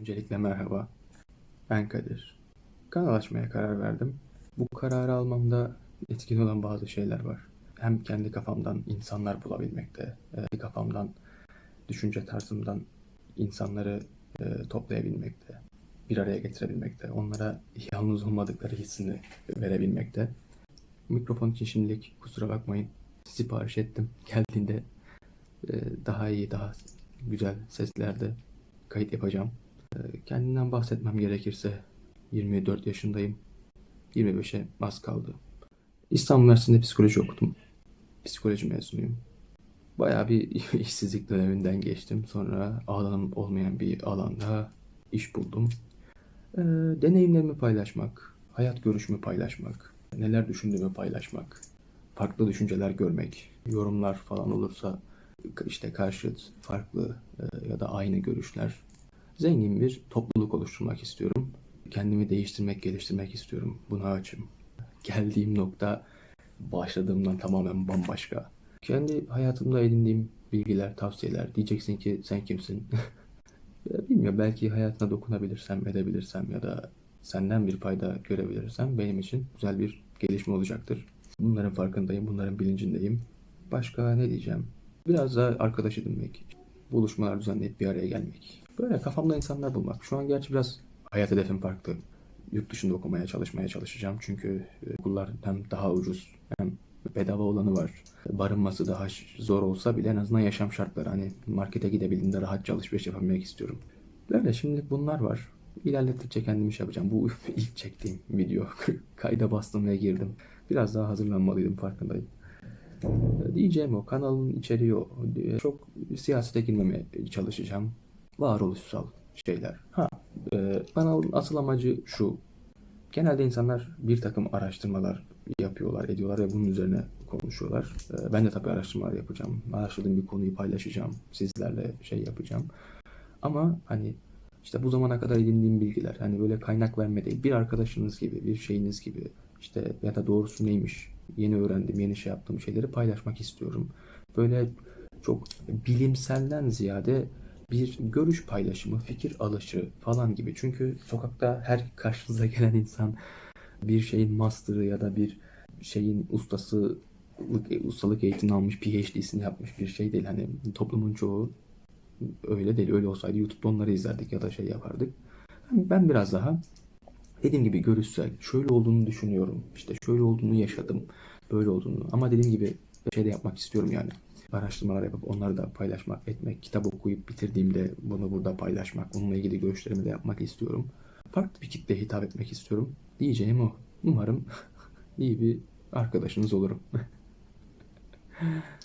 Öncelikle merhaba. Ben Kadir. Kanal açmaya karar verdim. Bu kararı almamda etkin olan bazı şeyler var. Hem kendi kafamdan insanlar bulabilmekte, e, kafamdan, düşünce tarzımdan insanları e, toplayabilmekte, bir araya getirebilmekte, onlara yalnız olmadıkları hissini verebilmekte. Mikrofon için şimdilik kusura bakmayın. Sipariş ettim. Geldiğinde e, daha iyi, daha güzel seslerde kayıt yapacağım. Kendimden bahsetmem gerekirse 24 yaşındayım. 25'e az kaldı. İstanbul Üniversitesi'nde psikoloji okudum. Psikoloji mezunuyum. Bayağı bir işsizlik döneminden geçtim. Sonra alanım olmayan bir alanda iş buldum. E, deneyimlerimi paylaşmak, hayat görüşümü paylaşmak, neler düşündüğümü paylaşmak, farklı düşünceler görmek, yorumlar falan olursa işte karşıt, farklı e, ya da aynı görüşler. Zengin bir topluluk oluşturmak istiyorum. Kendimi değiştirmek, geliştirmek istiyorum. Buna açım. Geldiğim nokta başladığımdan tamamen bambaşka. Kendi hayatımda edindiğim bilgiler, tavsiyeler. Diyeceksin ki sen kimsin? Bilmiyorum belki hayatına dokunabilirsem, edebilirsem ya da senden bir fayda görebilirsem benim için güzel bir gelişme olacaktır. Bunların farkındayım, bunların bilincindeyim. Başka ne diyeceğim? Biraz daha arkadaş edinmek, buluşmalar düzenleyip bir araya gelmek. Böyle kafamda insanlar bulmak. Şu an gerçi biraz hayat hedefim farklı. Yurt dışında okumaya çalışmaya çalışacağım. Çünkü e, okullar hem daha ucuz hem bedava olanı var. Barınması daha zor olsa bile en azından yaşam şartları. Hani markete gidebildiğimde rahatça alışveriş yapabilmek istiyorum. Böyle şimdilik bunlar var. İlerlettikçe kendim iş yapacağım. Bu ilk çektiğim video. Kayda bastım ve girdim. Biraz daha hazırlanmalıydım farkındayım. Diyeceğim o. Kanalın içeriği o. Çok siyasete girmemeye çalışacağım. Varoluşsal şeyler. Ha, e, kanalın asıl amacı şu. Genelde insanlar bir takım araştırmalar yapıyorlar, ediyorlar ve bunun üzerine konuşuyorlar. E, ben de tabii araştırmalar yapacağım. Araştırdığım bir konuyu paylaşacağım. Sizlerle şey yapacağım. Ama hani işte bu zamana kadar edindiğim bilgiler hani böyle kaynak verme değil bir arkadaşınız gibi bir şeyiniz gibi işte ya da doğrusu neymiş yeni öğrendim yeni şey yaptığım şeyleri paylaşmak istiyorum. Böyle çok bilimselden ziyade bir görüş paylaşımı, fikir alışı falan gibi. Çünkü sokakta her karşınıza gelen insan bir şeyin master'ı ya da bir şeyin ustası ustalık eğitimi almış, PhD'sini yapmış bir şey değil. Hani toplumun çoğu öyle değil. Öyle olsaydı YouTube'da onları izlerdik ya da şey yapardık. Ben biraz daha dediğim gibi görüşsel, şöyle olduğunu düşünüyorum. İşte şöyle olduğunu yaşadım. Böyle olduğunu. Ama dediğim gibi şey de yapmak istiyorum yani. Araştırmalar yapıp onları da paylaşmak, etmek, kitap okuyup bitirdiğimde bunu burada paylaşmak, onunla ilgili görüşlerimi de yapmak istiyorum. Farklı bir kitleye hitap etmek istiyorum. Diyeceğim o. Umarım iyi bir arkadaşınız olurum.